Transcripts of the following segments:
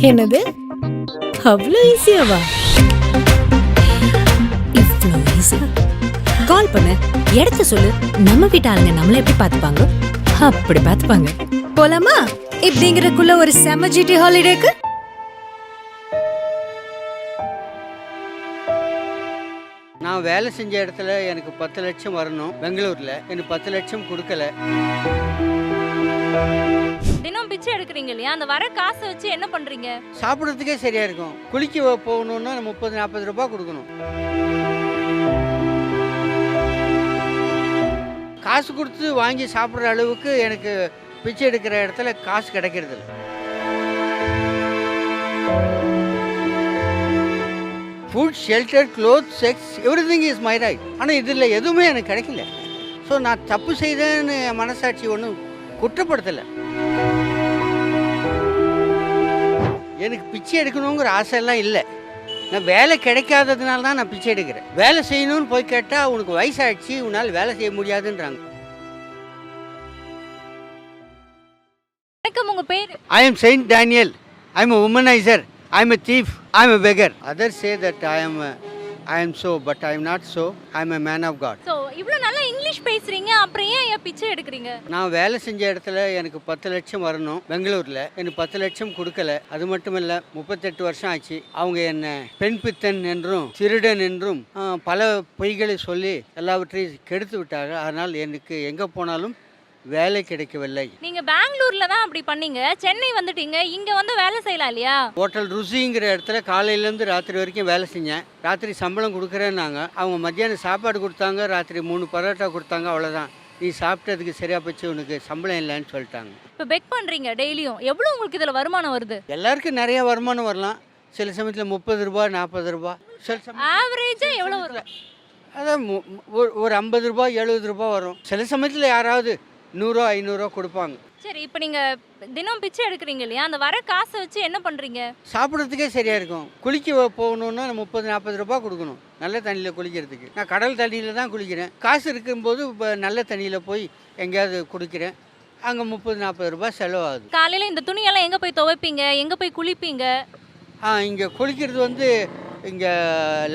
என்னது அவ்வளோ ஈஸியாவா இவ்வளோ ஈஸியா கால் பண்ணு. இடத்த சொல்லு. நம்ம வீட்டு ஆளுங்க நம்மள எப்படி பார்த்துப்பாங்க? அப்படி பார்த்துப்பாங்க. போலாமா? இப்படிங்கிறக்குள்ள ஒரு செம ஜிடி ஹாலிடேக்கு நான் வேலை செஞ்ச இடத்துல எனக்கு பத்து லட்சம் வரணும். பெங்களூரில். எனக்கு பத்து லட்சம் கொடுக்கல. தினம் பிச்சை எடுக்கிறீங்க இல்லையா? அந்த வர காசை வச்சு என்ன பண்றீங்க? சாப்பிட்றதுக்கே சரியாக இருக்கும். குளிக்க போகணும்னா போகணுன்னா முப்பது நாற்பது ரூபாய் கொடுக்கணும். காசு கொடுத்து வாங்கி சாப்பிட்ற அளவுக்கு எனக்கு பிச்சை எடுக்கிற இடத்துல காசு கிடைக்கிறது இல்லை food shelter cloth sex everything is my right ஆனால் இதில் எதுவுமே எனக்கு கிடைக்கல. ஸோ நான் தப்பு செய்தேன்னு என் மனசாட்சி ஒன்றும் குற்றப்படுத்தலை. எனக்கு பிச்சை எடுக்கணுங்கிற ஆசையெல்லாம் இல்லை. நான் வேலை கிடைக்காததுனால தான் நான் பிச்சை எடுக்கிறேன். வேலை செய்யணும்னு போய் கேட்டால் உனக்கு வயசாகிடுச்சு உன்னால் வேலை செய்ய முடியாதுன்றாங்க. வணக்கம் உங்க பேர்? I am Saint Daniel I am womaniser I am a thief I am a beggar other say that I am I am so but I am not so. I am a man of God so இவ்வளோ நல்லா English பேசுறீங்க அப்புறம் ஏன் ஏன் பிச்சை எடுக்கிறீங்க? நான் வேலை செஞ்ச இடத்துல எனக்கு பத்து லட்சம் வரணும். பெங்களூரில் எனக்கு பத்து லட்சம் கொடுக்கல. அது மட்டும் இல்லை முப்பத்தெட்டு வருஷம் ஆச்சு. அவங்க என்னை பெண் பித்தன் என்றும் திருடன் என்றும் பல பொய்களை சொல்லி எல்லாவற்றையும் கெடுத்து விட்டாங்க. அதனால் எனக்கு எங்கே போனாலும் வேலை கிடைக்கவில்லை. நீங்க பெங்களூர்ல தான் அப்படி பண்ணீங்க. சென்னை வந்துட்டீங்க. இங்க வந்து வேலை செய்யலாம் இல்லையா? ஹோட்டல் ருசிங்கிற இடத்துல காலையிலேருந்து ராத்திரி வரைக்கும் வேலை செஞ்சேன். ராத்திரி சம்பளம் கொடுக்குறேன்னாங்க. அவங்க மத்தியானம் சாப்பாடு கொடுத்தாங்க. ராத்திரி மூணு பரோட்டா கொடுத்தாங்க. அவ்வளோதான் நீ சாப்பிட்டதுக்கு சரியா போச்சு. உனக்கு சம்பளம் இல்லைன்னு சொல்லிட்டாங்க. இப்போ பெக் பண்றீங்க டெய்லியும். எவ்வளவு உங்களுக்கு இதுல வருமானம் வருது? எல்லாருக்கும் நிறைய வருமானம் வரலாம். சில சமயத்தில் முப்பது ரூபா நாற்பது ரூபா. சில சமயம் ஆவரேஜா எவ்வளவு வரும்? அதான் மு- ஒரு ஐம்பது ரூபா எழுபது ரூபா வரும். சில சமயத்தில் யாராவது நூறுரூவா ஐநூறுரூவா கொடுப்பாங்க. சரி இப்போ நீங்க தினம் பிச்சை எடுக்கிறீங்க இல்லையா? அந்த வர காசை வச்சு என்ன பண்றீங்க? சாப்பிட்றதுக்கே சரியாக இருக்கும். குளிக்க போகணுன்னா முப்பது நாற்பது ரூபாய் கொடுக்கணும். நல்ல தண்ணியில் குளிக்கிறதுக்கு. நான் கடல் தண்ணியில் தான் குளிக்கிறேன். காசு இருக்கும்போது இப்போ நல்ல தண்ணியில் போய் எங்கேயாவது குடிக்கிறேன். அங்கே முப்பது நாற்பது ரூபாய் செலவாகுது. காலையில இந்த துணியெல்லாம் எங்க போய் துவைப்பீங்க? எங்க போய் குளிப்பீங்க? ஆ இங்கே குளிக்கிறது வந்து இங்கே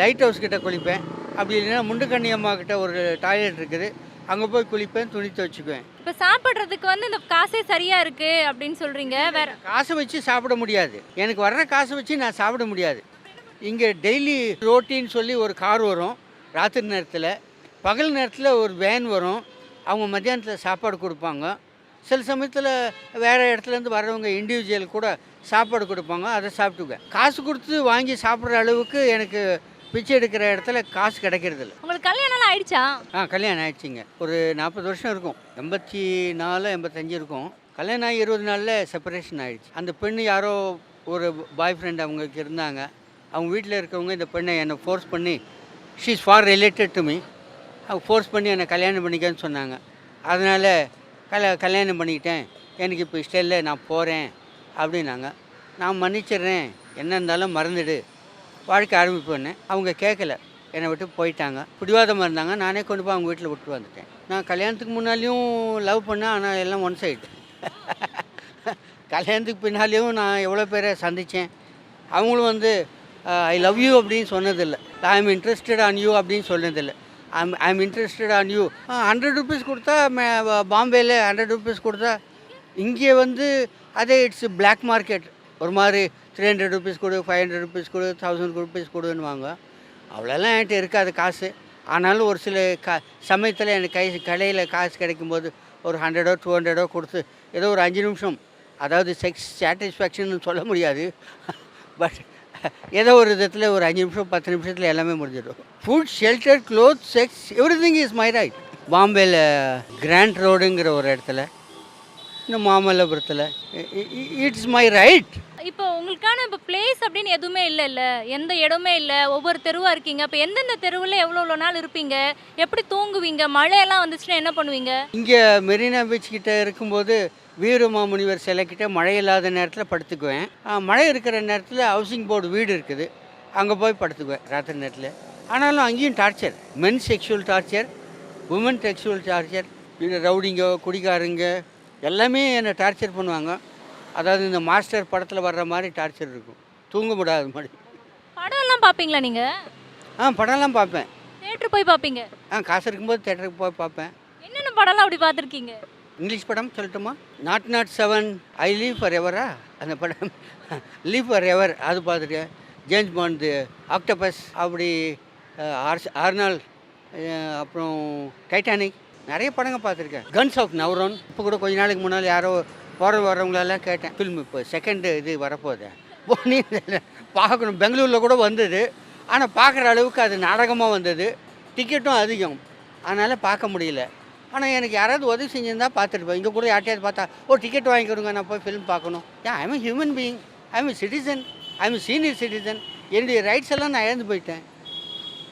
லைட் ஹவுஸ் கிட்ட குளிப்பேன். அப்படி இல்லைன்னா முண்டுக்கண்ணி அம்மா கிட்ட ஒரு டாய்லெட் இருக்குது. அங்கே போய் குளிப்பேன் துணி துவைச்சிக்குவேன். இப்போ சாப்பிட்றதுக்கு வந்து இந்த காசே சரியா இருக்கு அப்படின்னு சொல்றீங்க. வேற காசை வச்சு சாப்பிட முடியாது. எனக்கு வர்ற காசை வச்சு நான் சாப்பிட முடியாது. இங்கே டெய்லி ரோட்டின்னு சொல்லி ஒரு கார் வரும். ராத்திரி நேரத்தில். பகல் நேரத்தில் ஒரு வேன் வரும். அவங்க மத்தியானத்தில் சாப்பாடு கொடுப்பாங்க. சில சமயத்தில் வேறு இடத்துலேருந்து வர்றவங்க இண்டிவிஜுவல் கூட சாப்பாடு கொடுப்பாங்க. அதை சாப்பிட்டுக்குவேன். காசு கொடுத்து வாங்கி சாப்பிட்ற அளவுக்கு எனக்கு பிச்சை எடுக்கிற இடத்துல காசு கிடைக்கிறது இல்ல உங்களுக்கு கல்யாணம்லாம் ஆயிடுச்சா? ஆ கல்யாணம் ஆயிடுச்சுங்க. ஒரு நாற்பது வருஷம் இருக்கும். எண்பத்தி நாலு எண்பத்தஞ்சு இருக்கும். கல்யாணம் ஆகி இருபது நாளில் செப்பரேஷன் ஆயிடுச்சு. அந்த பெண்ணு யாரோ ஒரு பாய் ஃப்ரெண்ட் அவங்களுக்கு இருந்தாங்க. அவங்க வீட்டில் இருக்கவங்க இந்த பெண்ணை என்னை ஃபோர்ஸ் பண்ணி she's far related to me அவங்க ஃபோர்ஸ் பண்ணி என்னை கல்யாணம் பண்ணிக்கன்னு சொன்னாங்க. அதனால் கல்யா கல்யாணம் பண்ணிக்கிட்டேன். எனக்கு இப்போ இஷ்டம் இல்லை. நான் போகிறேன் அப்படின்னாங்க. நான் மன்னிச்சிடுறேன். என்ன இருந்தாலும் மறந்துடு. வாழ்க்கை ஆரம்பிப்பேன்னு அவங்க கேட்கல. என்னை விட்டு போயிட்டாங்க. பிடிவாதமாக இருந்தாங்க. நானே கொண்டு போய் அவங்க வீட்டில் விட்டு வந்துட்டேன். நான் கல்யாணத்துக்கு முன்னாலேயும் லவ் பண்ணேன். ஆனால் எல்லாம் ஒன் சைடு. கல்யாணத்துக்கு பின்னாலேயும் நான் எவ்வளோ பேரை சந்தித்தேன் அவங்களும் வந்து ஐ லவ் யூ அப்படின்னு சொன்னதில்லை. I am interested on you அப்படின்னு சொன்னதில்லை. I'm I am interested on you hundred rupees கொடுத்தா மே- ஹண்ட்ரட் ருபீஸ் கொடுத்தா இங்கே வந்து அதே இட்ஸ் பிளாக் மார்க்கெட் ஒரு மாதிரி த்ரீ ஹண்ட்ரட் ருபீஸ் கொடு ஃபைவ் ஹண்ட்ரட் ருபீஸ் கொடு தௌசண்ட் ருபீஸ் கொடுன்னுவாங்க. அவ்வளோலாம் என்கிட்ட இருக்காது காசு. ஆனாலும் ஒரு சில க சமயத்தில் எனக்கு கை கடையில் காசு கிடைக்கும்போது ஒரு ஹண்ட்ரடோ டூ ஹண்ட்ரடோ கொடுத்து ஏதோ ஒரு அஞ்சு நிமிஷம் அதாவது செக்ஸ் சாட்டிஸ்ஃபேக்ஷன் சொல்ல முடியாது. பட் ஏதோ ஒரு விதத்தில் ஒரு அஞ்சு நிமிஷம் பத்து நிமிஷத்தில் எல்லாமே முடிஞ்சிடும். Food shelter cloth sex everything is my right பாம்பேயில் கிராண்ட் ரோடுங்கிற ஒரு இடத்துல இன்னும் மாமல்லபுரத்தில் இட்ஸ் மை ரைட் இப்போ உங்களுக்கான இப்போ பிளேஸ் அப்படின்னு எதுவுமே இல்லை இல்லை எந்த இடமே இல்லை. ஒவ்வொரு தெருவாக இருக்கீங்க. இப்போ எந்தெந்த தெருவில் எவ்வளோ எவ்வளோ நாள் இருப்பீங்க? எப்படி தூங்குவீங்க? மழையெல்லாம் வந்துச்சுன்னா என்ன பண்ணுவீங்க? இங்கே மெரினா பீச் கிட்ட இருக்கும்போது வீரமாமுனிவர் சிலைக்கிட்ட மழை இல்லாத நேரத்தில் படுத்துக்குவேன். மழை இருக்கிற நேரத்தில் ஹவுசிங் போர்டு வீடு இருக்குது. அங்கே போய் படுத்துக்குவேன் ராத்திரி நேரத்தில். ஆனாலும் அங்கேயும் torture men sexual torture woman sexual torture இது ரவுடிங்க குடிகாரங்க எல்லாமே என்னை டார்ச்சர் பண்ணுவாங்க. அதாவது இந்த மாஸ்டர் படத்தில் வர்ற மாதிரி டார்ச்சர் இருக்கும். தூங்க முடியாத மாதிரி. படம்லாம் பார்ப்பீங்களா நீங்க? ஆ படம்லாம் பார்ப்பேன் தேட்டர் போய் பார்ப்பீங்க ஆ காசு இருக்கும்போது தேட்டருக்கு போய் பார்ப்பேன் என்னென்ன படம்லாம் அப்படி பார்த்துருக்கீங்க? இங்கிலீஷ் படம் சொல்லட்டுமா? Nought nought seven I live for எவரா அந்த படம். லீவ் ஃபார் எவர் அது பார்த்துருக்கேன் ஜேம்ஸ் பாண்ட் ஆக்டோபஸ் அப்படி ஆர்ஸ் ஆர்னால் அப்புறம் டைட்டானிக் நிறைய படங்கள் பார்த்துருக்கேன். கன்ஸ் ஆஃப் நவரோன் இப்போ கூட கொஞ்ச நாளைக்கு முன்னால் யாரோ போகிற வர்றவங்களெல்லாம் கேட்டேன் ஃபில்ம் இப்போ செகண்டு இது வரப்போகுது. போனி பார்க்கணும். பெங்களூரில் கூட வந்தது. ஆனால் பார்க்குற அளவுக்கு அது நாடகமாக வந்தது. டிக்கெட்டும் அதிகம். அதனால் பார்க்க முடியல. ஆனால் எனக்கு யாராவது உதவி செஞ்சிருந்தா பார்த்துருப்பேன். இங்கே கூட யார்ட்டையாவது பார்த்தா ஓ டிக்கெட் வாங்கி கொடுங்க நான் போய் ஃபிலிம் பார்க்கணும். ஏன் I'm human being I'm citizen I'm senior citizen என்னுடைய ரைட்ஸ் எல்லாம் நான் இழந்து போயிட்டேன்.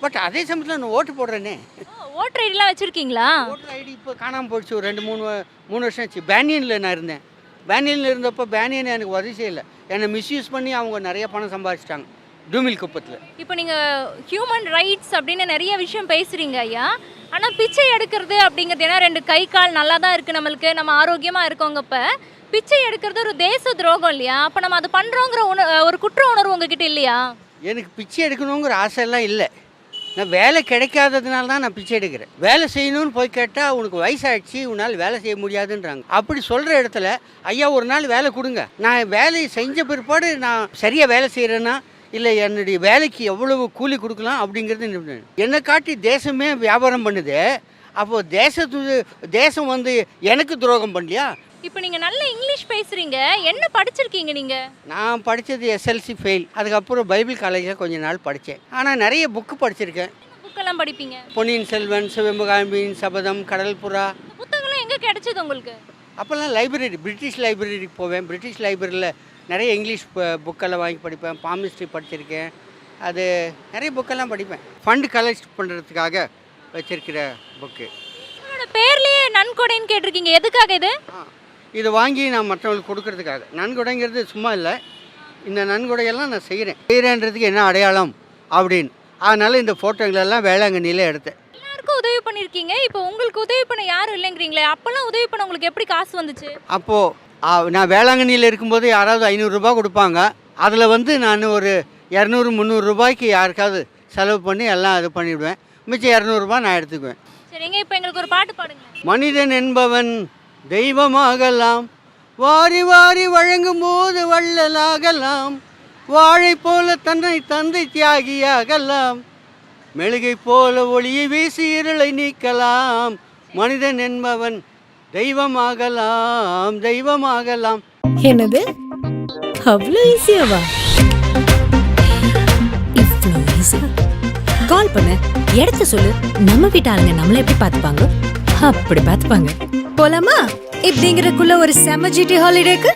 பட் அதே சமயத்தில் நான் ஓட்டு போடுறேனே. ஓட்டர் ஐடிலாம் வச்சிருக்கீங்களா? ஓட்டர் ஐடி இப்போ காணாமல் போயிடுச்சு. ஒரு ரெண்டு மூணு மூணு வருஷம் ஆச்சு. பேனியனில் நான் இருந்தேன். பேனியனில் இருந்தப்போ பேனியன் எனக்கு உதவி செய்யலை என்னை மிஸ்யூஸ் பண்ணி அவங்க நிறைய பணம் சம்பாதிச்சிட்டாங்க. டூமில் குப்பத்தில். இப்போ நீங்க ஹியூமன் ரைட்ஸ் அப்படின்னு நிறைய விஷயம் பேசுறீங்க ஐயா. ஆனா பிச்சை எடுக்கிறது அப்படிங்கிறது ஏன்னா ரெண்டு கை கால் நல்லா தான் இருக்கு நம்மளுக்கு. நம்ம ஆரோக்கியமா இருக்கோங்கப்ப பிச்சை எடுக்கிறது ஒரு தேச துரோகம் இல்லையா? அப்ப நம்ம அது பண்றோங்கிற உண ஒரு குற்ற உணர்வு உங்ககிட்ட இல்லையா? எனக்கு பிச்சை எடுக்கணுங்கிற ஆசையெல்லாம் இல்லை. நான் வேலை கிடைக்காததுனால தான் நான் பிச்சை எடுக்கிறேன். வேலை செய்யணும்னு போய் கேட்டால் உனக்கு வயசாகிடுச்சு உன்னால் வேலை செய்ய முடியாதுன்றாங்க. அப்படி சொல்கிற இடத்துல ஐயா ஒரு நாள் வேலை கொடுங்க. நான் வேலையை செஞ்ச பிற்பாடு நான் சரியாக வேலை செய்கிறேன்னா இல்லை என்னுடைய வேலைக்கு எவ்வளவு கூலி கொடுக்கலாம்? அப்படிங்கிறது என்னை காட்டி தேசமே வியாபாரம் பண்ணுது. அப்போது தேசத்து தேசம் வந்து எனக்கு துரோகம் பண்ணலையா? இப்போ நீங்க நல்ல இங்கிலீஷ் பேசுறீங்க. என்ன படிச்சிருக்கீங்க நீங்க? நான் படித்தது எஸ்எல்சி ஃபெயில் அதுக்கப்புறம் பைபிள் காலேஜில் கொஞ்ச நாள் படித்தேன் ஆனால் நிறைய புக்கு படிச்சிருக்கேன். புக்கெல்லாம் படிப்பீங்க? பொன்னியின் செல்வன் சிவகாமியின் சபதம் கடல் புறா. புத்தகம்லாம் எங்க கிடைச்சது உங்களுக்கு? அப்போல்லாம் லைப்ரரி பிரிட்டிஷ் லைப்ரரிக்கு போவேன். பிரிட்டிஷ் லைப்ரரியில் நிறைய இங்கிலீஷ் புக்கெல்லாம் வாங்கி படிப்பேன். பாமிஸ்ட்ரி படிச்சிருக்கேன். அது நிறைய புக்கெல்லாம் படிப்பேன். ஃபண்டு கலெக்ட் பண்ணுறதுக்காக வச்சிருக்கிற புக்கு பேர்லயே நன்கொடைன்னு கேட்டிருக்கீங்க. எதுக்காக இது? இதை வாங்கி நான் மற்றவங்களுக்கு கொடுக்கறதுக்காக. நன்கொடைங்கிறது சும்மா இல்லை. இந்த நன்கொடையெல்லாம் நான் செய்கிறேன். செய்கிறேன்றதுக்கு என்ன அடையாளம் அப்படின்னு. அதனால் இந்த ஃபோட்டோங்களெல்லாம் வேளாங்கண்ணியில் எடுத்தேன். எல்லாருக்கும் உதவி பண்ணிருக்கீங்க இப்போ உங்களுக்கு உதவி பண்ண யாரும் இல்லைங்கிறீங்களே அப்பெல்லாம் உதவி பண்ண உங்களுக்கு எப்படி காசு வந்துச்சு? அப்போது நான் வேளாங்கண்ணியில் இருக்கும்போது யாராவது ஐநூறுரூபா கொடுப்பாங்க. அதில் வந்து நான் ஒரு இரநூறு முந்நூறு ரூபாய்க்கு யாருக்காவது செலவு பண்ணி எல்லாம் இது பண்ணிவிடுவேன். மிச்சம் இரநூறுபா நான் எடுத்துக்குவேன். சரிங்க இப்போ எங்களுக்கு ஒரு பாட்டு பாடுங்க மனிதன் என்பவன் தெய்வமாகலாம். வாரி வாரி வழங்கும் போது வள்ளலாகலாம். வாழை போல தன்னை தந்தை தியாகியாகலாம். மெழுகை போல ஒளியை வீசி இருளை நீக்கலாம். மனிதன் என்பவன் தெய்வமாகலாம் தெய்வமாகலாம். என்னது? அவ்வளோ ஈஸியாவா கால் பண்ணு. இடத்த சொல்லு. நம்ம வீட்டு ஆளுங்க நம்மள எப்படி பார்த்துப்பாங்க? அப்படி பார்த்துப்பாங்க. போலாமா? இப்படிங்கிறக்குள்ள ஒரு செம ஜிடி ஹாலிடேக்கு